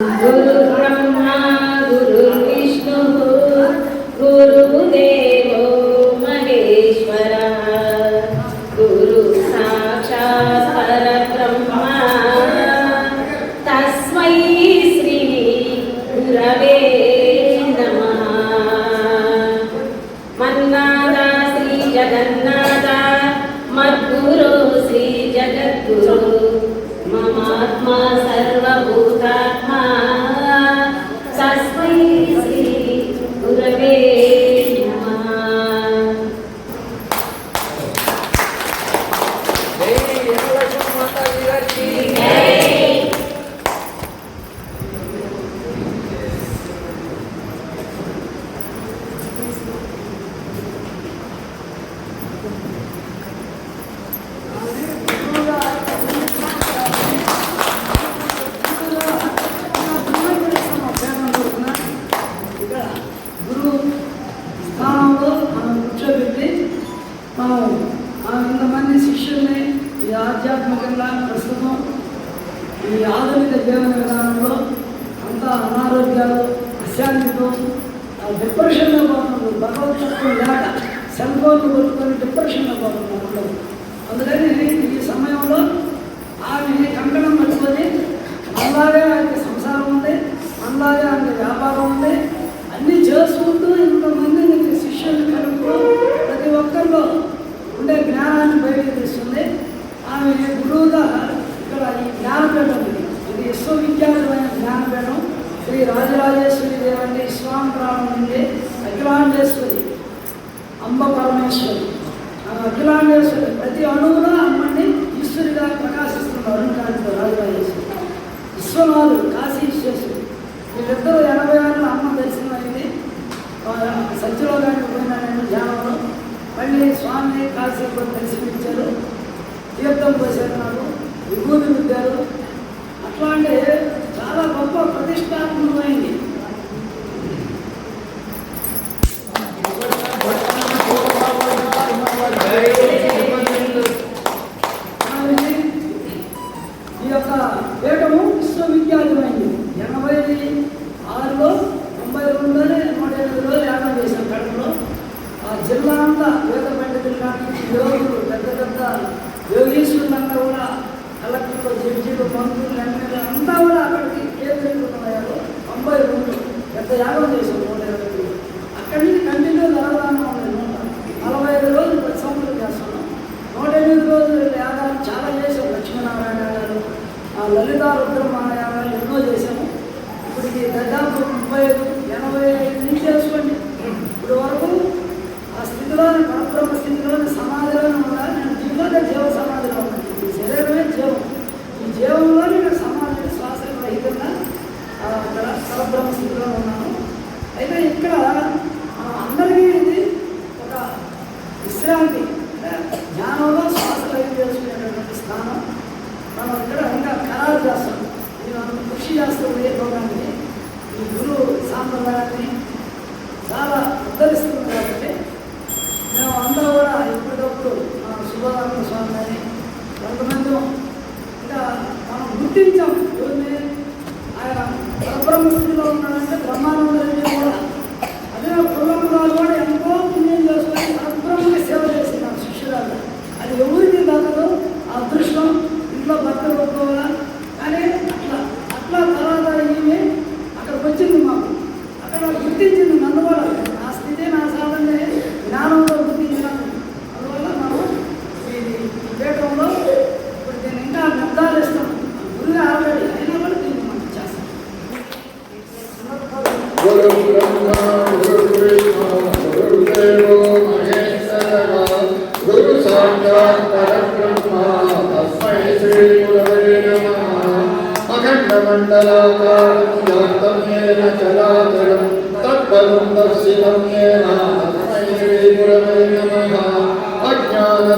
गुरुर्ब्रह्मा गुरुर्विष्णुः गुरुदेवो महेश्वरः गुरु साक्षात् परब्रह्मा तस्मै श्री गुरवे नमः मन्नादा श्रीजगन्नादा मद्गुरो श्रीजगद्गुरु ममात्मा Obrigado. భగవతత్వం లేక సెల్ ఫోన్ కొట్టుకొని డిప్రెషన్లో పోతున్నాం ఉండవు అందుకని ఈ సమయంలో ఆమె కంకణం పట్టుకొని అలాగే ఆయన సంసారం ఉంది అలాగే ఆయన వ్యాపారం ఉంది అన్నీ చేసుకుంటూ ఇంతమందిని శిష్యులు కలుపుతూ ప్రతి ఒక్కరిలో ఉండే జ్ఞానాన్ని బయట తెస్తుంది ఆమె గురువుగా ఇక్కడ ఈ జ్ఞానపీఠం ఉంది. ఇది విశ్వవిద్యాలయమైన జ్ఞానపీఠం. శ్రీ రాజరాజేశ్వరి దేవండి స్వామి రాముడి అఖిలాండేశ్వరి అంబ పరమేశ్వరి. ఆ అఖిలాండేశ్వరి ప్రతి అణువున అమ్మని ఈశ్వరిగా ప్రకాశిస్తున్న అరుణ్ రాజరాజేశ్వరి విశ్వనాథుడు కాశీ ఈశ్వరుడు ఎనభై ఆరులో అమ్మ దర్శనం అయింది సత్యలోకానికి పోయిన నేను ధ్యానంలో మళ్ళీ స్వామిని కాసేపు దర్శనమిచ్చారు. తీర్థం పోసేస్తున్నారు విభూతి విద్యారు అట్లాంటి చాలా గొప్ప ప్రతిష్టాత్మకమైంది.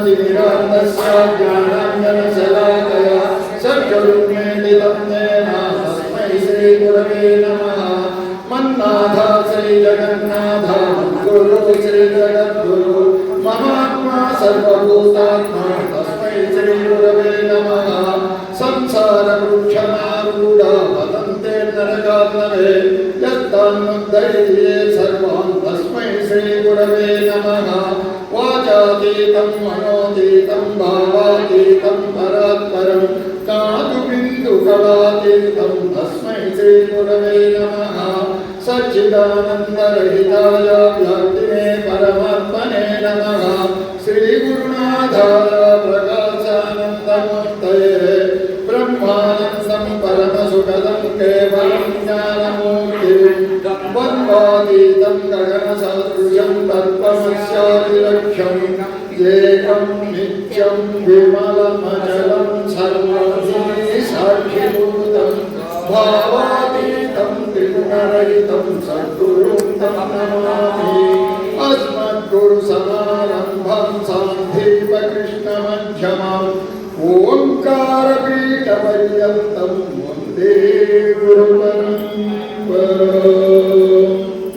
स्मृतिनिरान्तस्य ज्ञानाञ्जनशलाकया सत्यरूपेणिदन्ते नास्मै श्रीगुरवे नमः मन्नाथ श्रीजगन्नाथ गुरु श्रीजगद्गुरु महात्मा सर्वभूतात्मा तस्मै श्रीगुरवे नमः संसारवृक्षमारूढा पतन्ते नरकात्मने यत्तान्मद्धैर्ये सर्वान् तस्मै श्रीगुरवे नमः। वाचातीतं मनोतीतं भावातीतं परात्परं। कातुबिन्दुकलातीतं तस्मै श्रीगुरवे नमः। सच्चिदानन्दरहिताय व्याप्तिने परमात्मने नमः। श्रीगुरुनाथाय प्रकाशानन्दमूर्तये। ब्रह्मानन्दं परमसुखदं केवलं ज्ञानमूर्तिं वन्वातीतं गगनसदृशं तत्त्वमस्यादिलक्ष्यं एकं नित्यं विमलमचलं सर्वधी साक्षिभूतं। भावातीतं त्रिगुणरहितं सद्गुरुं तं नमामि। अस्मद्गुरुसमारम्भं ॐ ओङ्कारपीठपर्यन्तं वन्दे गुरुपरम्पराम्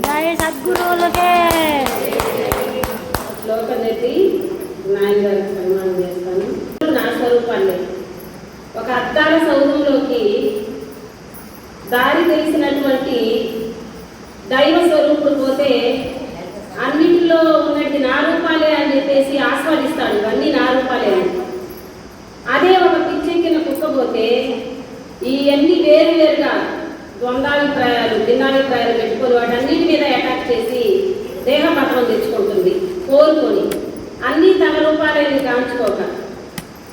జయ సద్గురువులకే శ్లోకం నెట్టి నాయన గారికి సన్మానం చేస్తాను నా స్వరూపాన్ని ఒక అద్దాల సౌధంలోకి దారి తెలిసినటువంటి దైవ స్వరూపుడు పోతే అన్నిటిలో ఉన్నట్టు నా రూపాలే అని చెప్పేసి ఆస్వాదిస్తాడు ఇవన్నీ నా రూపాలే అని అదే ఒక పిచ్చెక్కిన కింద కుక్కపోతే ఈ అన్ని వేరు వేరుగా ద్వంద్వాభిప్రాయాలు భిన్నాభిప్రాయాలు పెట్టుకొని వాటన్నిటి మీద అటాక్ చేసి దేహపత్రం తెచ్చుకుంటుంది కోరుకొని. అన్నీ తన రూపాలని కాంచుకోక.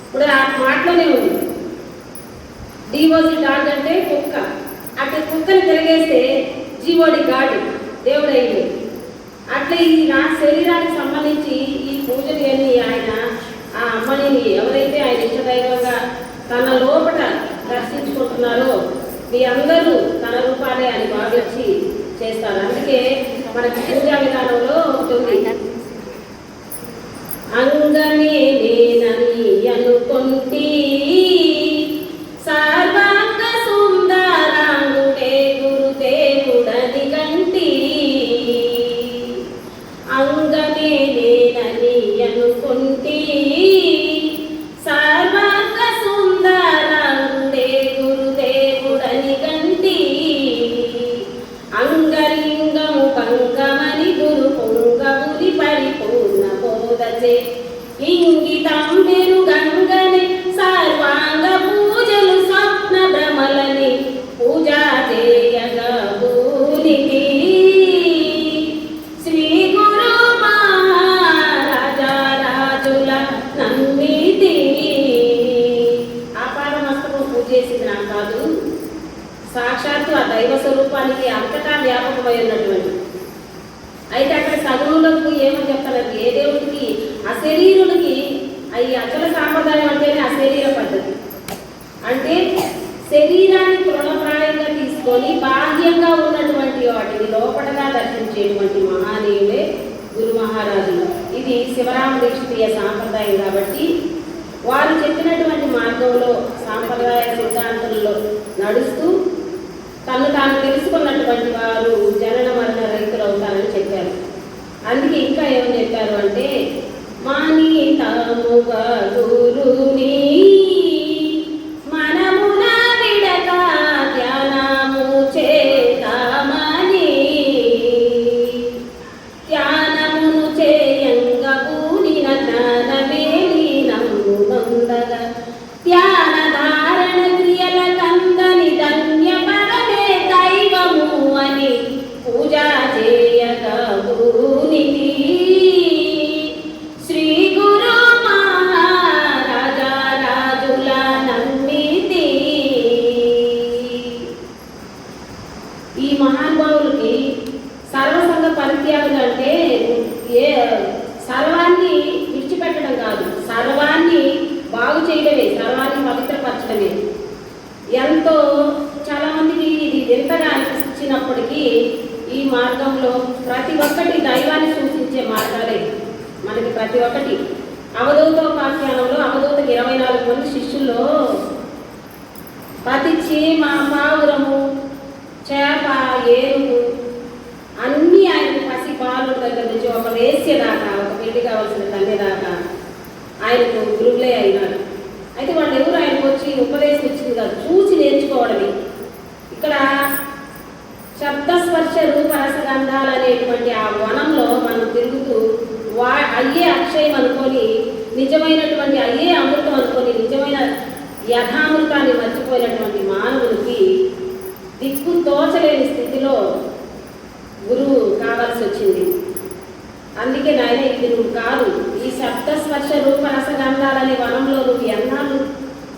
ఇప్పుడు ఆ మాటలోనే ఉంది. డివోజీ డాగ్ అంటే కుక్క. అట్లా కుక్కని తిరగేస్తే జీవోడి గాడు దేవుడు అయింది అట్లా ఈ నా శరీరానికి సంబంధించి ఈ పూజలు అన్ని ఆయన అమ్మని ఎవరైతే ఆయన ఇష్టదైవంగా తన లోపల దర్శించుకుంటున్నారో మీ అందరూ తన రూపాలే అని భావించి చేస్తారు. అందుకే మనకి పూజా విధానంలో ఉంటుంది అంగమే నేనని అనుకుంటే చేసింది నాకు కాదు. సాక్షాత్తు ఆ దైవ స్వరూపానికి అంతటా వ్యాపకమై ఉన్నటువంటి. అయితే అక్కడ సగవులకు ఏమని చెప్తారంటే ఏ దేవుడికి అశరీరులకి అవి అచల సాంప్రదాయం అంటేనే అశరీర పద్ధతి. అంటే శరీరాన్ని తృణప్రాయంగా తీసుకొని బాహ్యంగా ఉన్నటువంటి వాటిని లోపటగా దర్శించేటువంటి మహానీయులే గురు మహారాజులు. ఇది శివరామ దీక్షితీయ సాంప్రదాయం కాబట్టి వారు చెప్పినటువంటి మార్గంలో సాంప్రదాయ సిద్ధాంతంలో నడుస్తూ తను తాను తెలుసుకున్నటువంటి వారు జనన మరణ రైతులు అవుతారని చెప్పారు. అందుకే ఇంకా ఏమని చెప్పారు అంటే మానీతముగా గురుని మహానుభావులకి సర్వసంగ పరిత్యాగం అంటే ఏ సర్వాన్ని విడిచిపెట్టడం కాదు. సర్వాన్ని బాగు చేయడమే సర్వాన్ని పవిత్రపరచడమే. ఎంతో చాలామందికి ఇది వింతగా అనిపించినప్పటికీ ఈ మార్గంలో ప్రతి ఒక్కటి దైవాన్ని సూచించే మార్గాలే మనకి ప్రతి ఒక్కటి. అవధూతోపాఖ్యానంలో అవధూతకి ఇరవై నాలుగు మంది శిష్యుల్లో ప్రతి చీమ పావురము చేప ఏనుగు అన్నీ ఆయనకు పసి బాలుడు దగ్గర నుంచి ఒక వేసే దాకా ఒక పెళ్ళి కావాల్సిన తల్లి దాకా ఆయనకు గురువులే అయినారు. అయితే వాళ్ళు ఎవరు ఆయనకు వచ్చి ఉపదేశం ఇచ్చింది కాదు చూసి నేర్చుకోవడమే. ఇక్కడ శబ్దస్పర్శ రూపరస గంధాలు అనేటువంటి ఆ వనంలో మనం తిరుగుతూ వా అయ్యే అక్షయం అనుకొని నిజమైనటువంటి అయ్యే అమృతం అనుకొని నిజమైన యథామృతాన్ని మర్చిపోయినటువంటి మానవునికి దిక్కు తోచలేని స్థితిలో గురువు కావాల్సి వచ్చింది. అందుకే నాయన ఇది నువ్వు కాదు ఈ శబ్దస్పర్శ రూప రసగంధాలనే వనంలో నువ్వు ఎన్నాళ్ళు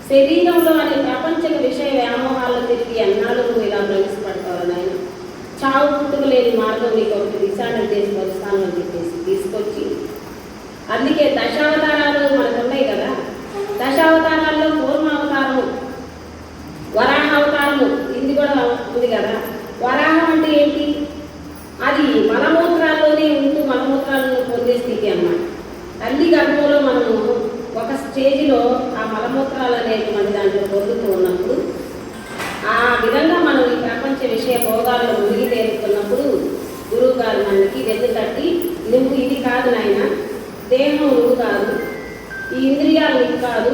శరీరంలో అనే ప్రపంచక విషయ వ్యామోహాల్లో తిరిగి ఎన్నాళ్ళు నువ్వు ఇలా ప్రవేశపడతావు నాయన? చావు పుట్టుక లేని మార్గం నీకు ఒకటి దిశానిర్దేశం వస్తాను అని చెప్పేసి తీసుకొచ్చి అందుకే దశావతార మనకు ఉన్నాయి కదా దశావతారాల్లో పూర్వావతారము వరాహ అవతారము ఇది కూడా ఉంది కదా వరాహం అంటే ఏంటి అది మలమూత్రాల్లోనే ఉంటూ మలమూత్రాలను పొందే స్థితి అన్నమాట తల్లి గర్భంలో మనము ఒక స్టేజిలో ఆ మలమూత్రాలు అనేటువంటి దాంట్లో పొందుతూ ఉన్నప్పుడు ఆ విధంగా మనం ఈ ప్రపంచ విషయ భోగాల్లో మునిగి తేలుతున్నప్పుడు గురువు గారు మనకి వెన్ను తట్టి నువ్వు ఇది కాదు నాయన దేహం నువ్వు కాదు ఈ ఇంద్రియాలు నీకు కాదు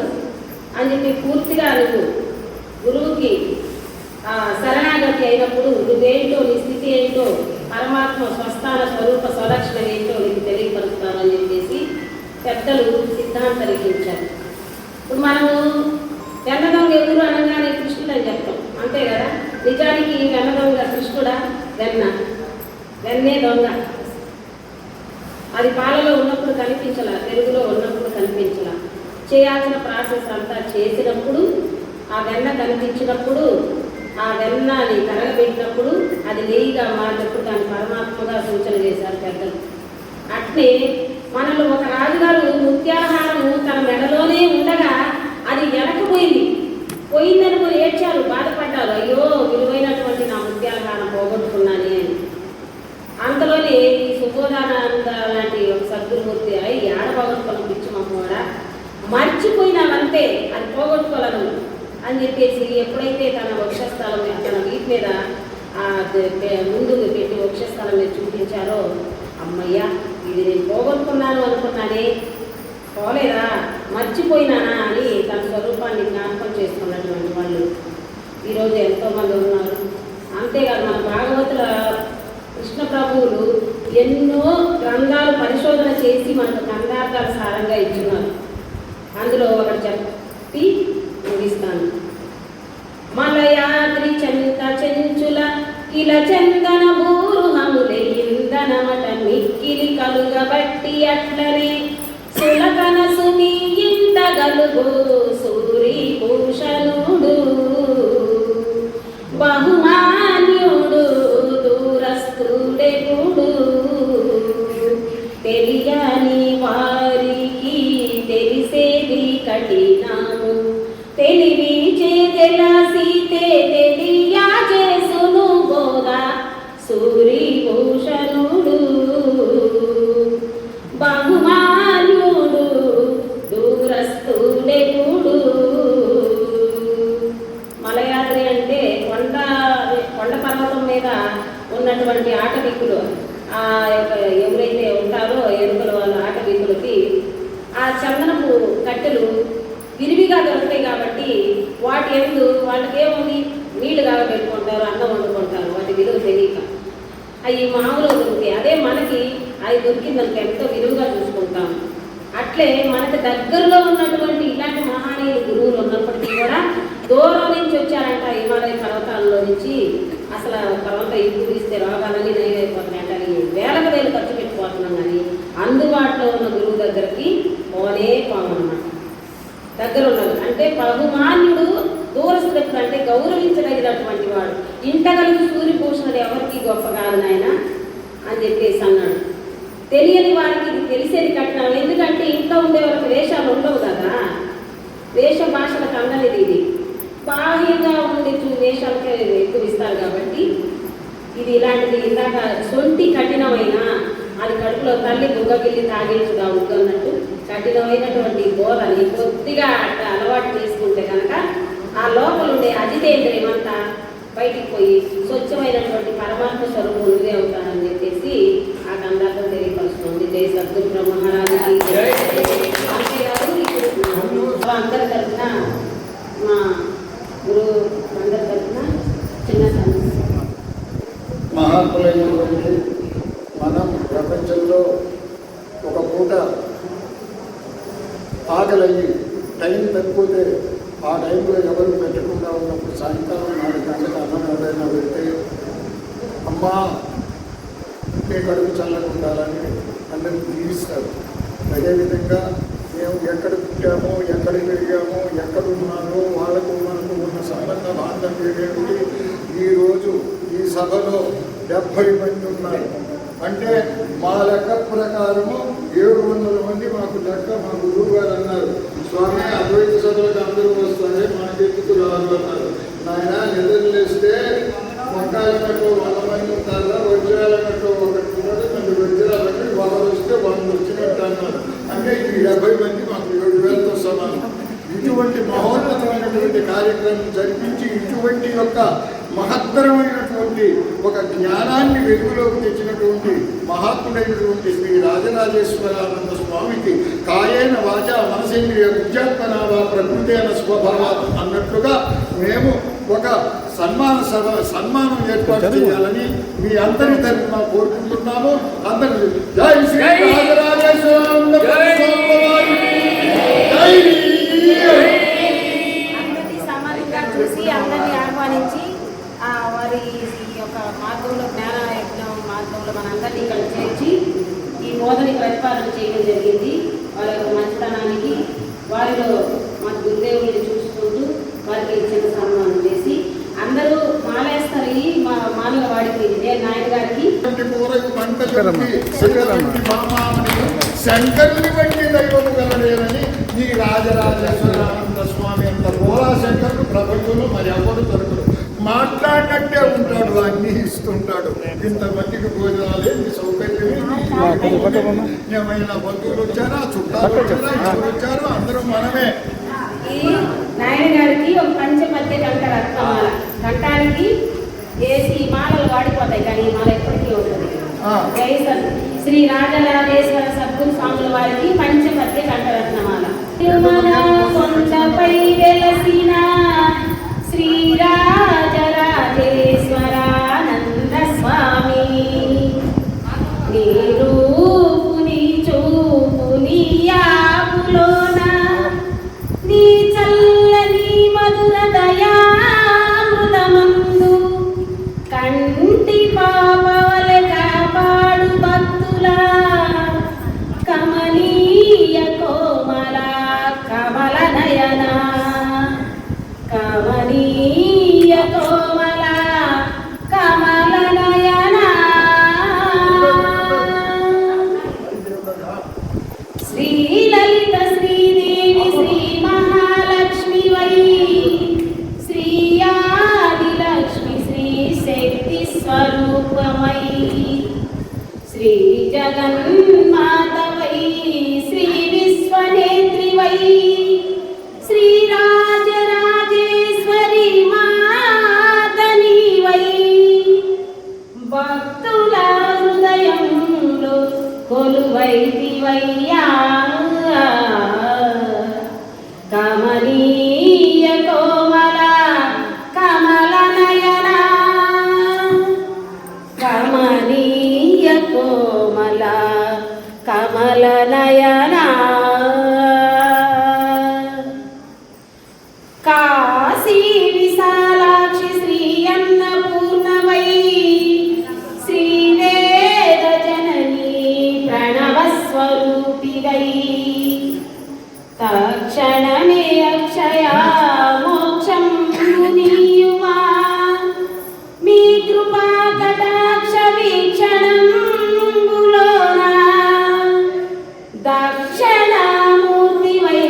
అని చెప్పి పూర్తిగా నువ్వు గురువుకి ఆ శరణాగతి అయినప్పుడు నువ్వేంటో నీ స్థితి ఏంటో పరమాత్మ స్వస్థాన స్వరూప స్వలక్షణం ఏంటో నీకు తెలియపరుస్తానని చెప్పేసి పెద్దలు సిద్ధాంతరికించారు ఇప్పుడు మనము వెన్నదొంగ ఎవరు అనగానే కృష్ణుడు అని చెప్తాం. అంతే కదా? నిజానికి వెన్నదొంగ కృష్ణుడా? వెన్న. వెన్నే దొంగ. అది పాలలో ఉన్నప్పుడు కనిపించలా తెలుగులో ఉన్నప్పుడు కనిపించలా. చేయాల్సిన ప్రాసెస్ అంతా చేసినప్పుడు ఆ వెన్న కనిపించినప్పుడు ఆ వెన్నని కరగబెట్టినప్పుడు అది నెయ్యిగా మారినప్పుడు దాన్ని పరమాత్మగా సూచన చేశారు పెద్దలు. అట్లే మనలో ఒక రాజుగారు ముత్యాలహారము తన మెడలోనే ఉండగా అది వెనకపోయింది పోయిందనుకుని ఏడ్చారు బాధపడ్డారు. అయ్యో విలువైనటువంటి నా ముత్యాలహారం పోగొట్టుకున్నానే అని. అంతలోనే ఈ సుబోధానంద లాంటి ఒక సద్గురుమూర్తి అయ్యి ఏడ పోగొట్టుకోవడం పిచ్చి మమ్మవాడా. మర్చిపోయినావంతే అది పోగొట్టుకోలను. అని చెప్పేసి ఎప్పుడైతే తన వక్షస్థలం తన వీటి మీద ముందు ముందుకు పెట్టి వక్షస్థలం మీద చూపించారో అమ్మయ్యా ఇది నేను పోగొట్టుకున్నాను అనుకున్నానే పోలేదా? మర్చిపోయినానా అని తన స్వరూపాన్ని జ్ఞాపకం చేసుకున్నటువంటి వాళ్ళు. ఈరోజు ఎంతోమంది ఉన్నారు. అంతేకాదు మన భాగవతుల కృష్ణ ప్రభువులు ఎన్నో గ్రంథాలు పరిశోధన చేసి మనకు గ్రంథార్థాలు సారంగా ఇచ్చున్నారు. అందులో ఒకటి చెప్ చందన బూరుహములెందనమట మిక్కిలి కలుగబట్టి అట్లనే సులకనసు సుమి ఇంత గలుగు సూరి భూషణుడు బహుమా దూరస్తుడెగుడు తెలియని వారికి తెలిసేది కఠినము తెలివి చేతెలసితే తెలియా చేసును బోధ సూరిభూషణుడు బహుమాన్యుడు దూరస్తుడెగుడు మలయాద్రి అంటే కొండ కొండ పర్వతం మీద ఉన్నటువంటి ఆటవికులు ఆ యొక్క ఎవరైతే ఉంటారో ఎరుకల వాళ్ళ ఆటవికులకి ఆ చందనపు కట్టెలు విరివిగా దొరుకుతాయి కాబట్టి వాటి ఎందు వాళ్ళకి ఏముంది నీళ్ళు కాగబెట్టుకుంటారు అన్నం వండుకుంటారు వాటి విలువ తెలియక అవి మామూలుగా దొరుకుతాయి అదే మనకి అది దొరికిందనుకో ఎంతో విలువగా చూసుకుంటాం అట్లే మనకి దగ్గరలో ఉన్నటువంటి ఇలాంటి మహానీయులు గురువులు ఉన్నప్పటికీ కూడా దూరం నుంచి వచ్చారంట హిమాలయ పర్వతాల్లో నుంచి అసలు పర్వత ఇప్పుడు ఇస్తే రోగాలన్నీ నయమైపోతున్నాయంట అని వేలకు వేలు ఖర్చు పెట్టుకోతున్నాం కానీ అందుబాటులో ఉన్న గురువు దగ్గరికి పోనే పోమన్నమాట దగ్గర ఉన్నది అంటే బహుమాన్యుడు దూరస్తుడు అంటే గౌరవించదగినటువంటి వాడు ఇంటగలిగి సూర్యభూషణుడు ఎవరికి గొప్ప కాదు నాయన అని చెప్పేసి అన్నాడు తెలియని వారికి ఇది తెలిసేది కఠినం ఎందుకంటే ఇంట్లో ఉండే వాళ్ళకి వేషాలు ఉండవు కదా వేష భాషలకు అందనిది ఇది బాహ్యంగా ఉండే చూ- వేషాలకే ఎక్కువ ఇస్తారు కాబట్టి ఇది ఇలాంటిది ఇందాక సొంటి కఠినమైన అది కడుపులో తల్లి బుగ్గగిల్లి తాగించుగా ఉంటున్నట్టు కఠినమైనటువంటి బోధని కొద్దిగా అలవాటు చేసుకుంటే కనుక ఆ లోపల ఉండే అజితేంద్రియం అంతా బయటికి పోయి స్వచ్ఛమైనటువంటి పరమాత్మ స్వరూపం నువ్వే అవుతానని చెప్పేసి ఆ గంధార్థం తెలియపరుస్తుంది. జయ సద్గురు బ్రహ్మరాజుకి అంతేకాదు ఇప్పుడు మా అందరి తరఫున మా గురువు అందరి తరఫున చిన్న సమస్య మహాత్ములైనటువంటి మనం ప్రపంచంలో ఒక పూట ఆకలయ్యి టైం తప్పిపోతే ఆ టైంలో ఎవరు పెట్టకుండా ఉన్నప్పుడు సాయంకాలం నాలుగు గంటలకు అన్నం ఎవరైనా పెడితే అమ్మా నీ కడుపు చల్లగా ఉండాలని అందరిని దీవిస్తారు అదేవిధంగా మేము ఎక్కడ పుట్టామో ఎక్కడ పెరిగామో ఎక్కడ ఉన్నామో వాళ్ళకు మనకు ఉన్న సంబంధ బాంధవ్యం ఈరోజు ఈ సభలో డెబ్భై మంది ఉన్నారు. అంటే మా లెక్క ప్రకారము ఏడు వందల మంది మాకు లెక్క మా గురువు గారు అన్నారు. స్వామి అద్వైత సభలకు అందరూ వస్తారే మాకెందుకు రాదు అన్నారు. నాయన నిద్రలేస్తే వంకాయలకట్టు వంద మంది వజ్రాలన్నట్టు ఒకటి ఉన్నది రెండు వజ్రాలన్నీ వాళ్ళు వస్తే వాళ్ళు వచ్చినట్టు అన్నారు. అంటే ఈ డెబ్బై మంది మాకు ఏడు వేలతో సమానం. ఇటువంటి మహోన్నతమైనటువంటి కార్యక్రమం జరిపించి ఇటువంటి యొక్క మహత్తరమైనటువంటి ఒక జ్ఞానాన్ని వెలుగులోకి తెచ్చినటువంటి మహాత్ముడైనటువంటి శ్రీ రాజరాజేశ్వరానంద స్వామికి కాయేన వాచ మనసేంద్రియ విద్యాత్మనావా అయిన స్వభావ అన్నట్లుగా మేము ఒక సన్మాన సభ సన్మానం ఏర్పాటు చేయాలని మీ అందరి తరఫున కోరుకుంటున్నాము. అందరి జై శ్రీ చూసి అందరినీ ఆహ్వానించి ఆ వారి ఈ యొక్క మార్గంలో జ్ఞాన యజ్ఞం మార్గంలో మనందరినీ ఇక్కడ చేర్చి ఈ బోధని ప్రతిపాదన చేయడం జరిగింది. వారి యొక్క మంచితనానికి వారిలో మన గురుదేవుల్ని చూసుకుంటూ వారికి చిన్న సన్మానం చేసి అందరూ మాలేస్తారు ఈ మా మానవ నాయన గారికి. శంకరుని వంటి దైవము గలలేరని ఈ రాజరాజేశ్వరానంద స్వామి అంత పోలా శంకరుడు ప్రపంచంలో మరి ఎవరు దొరకడు. మాట్లాడినట్టే ఉంటాడు అన్ని ఇస్తుంటాడు ఇంతమందికి భోజనాలు ఏంటి సౌకర్యం ఏంటి? ఏమైనా బంధువులు వచ్చారా? చుట్టాలు వచ్చారా? ఎవరు వచ్చారు? అందరూ మనమే. ఈ నాయన గారికి ఒక పంచమధ్య కంట రత్నమాల కంటానికి వేసి ఈ వాడిపోతాయి కానీ ఈ మాల ఎప్పటికీ ఉంటుంది శ్రీ రాజరాజేశ్వర సద్గురు స్వాముల వారికి పంచమధ్య కంఠరత్నమాల. తిరుమల కొలువైతివయ్యా కమనీయ కోమల కమల నయన కమనీయ కోమల కమల నయన నీయుమా మీ కృపా కటాక్ష వీక్షణంబులోన దక్షిణామూర్తి వై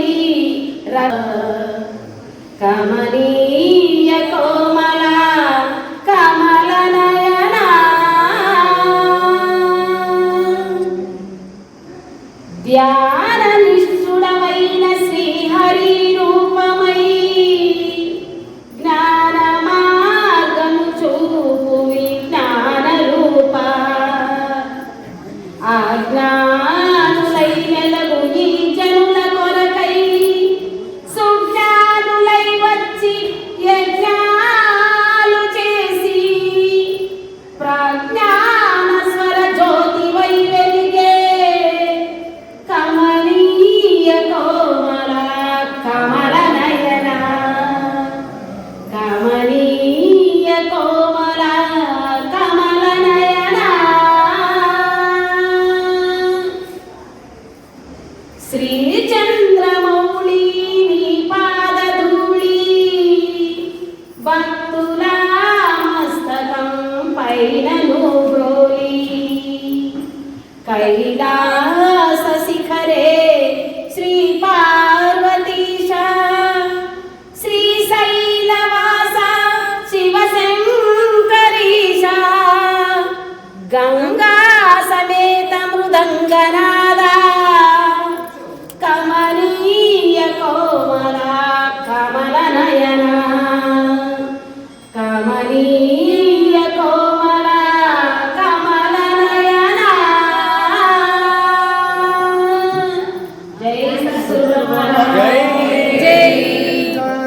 பயிலா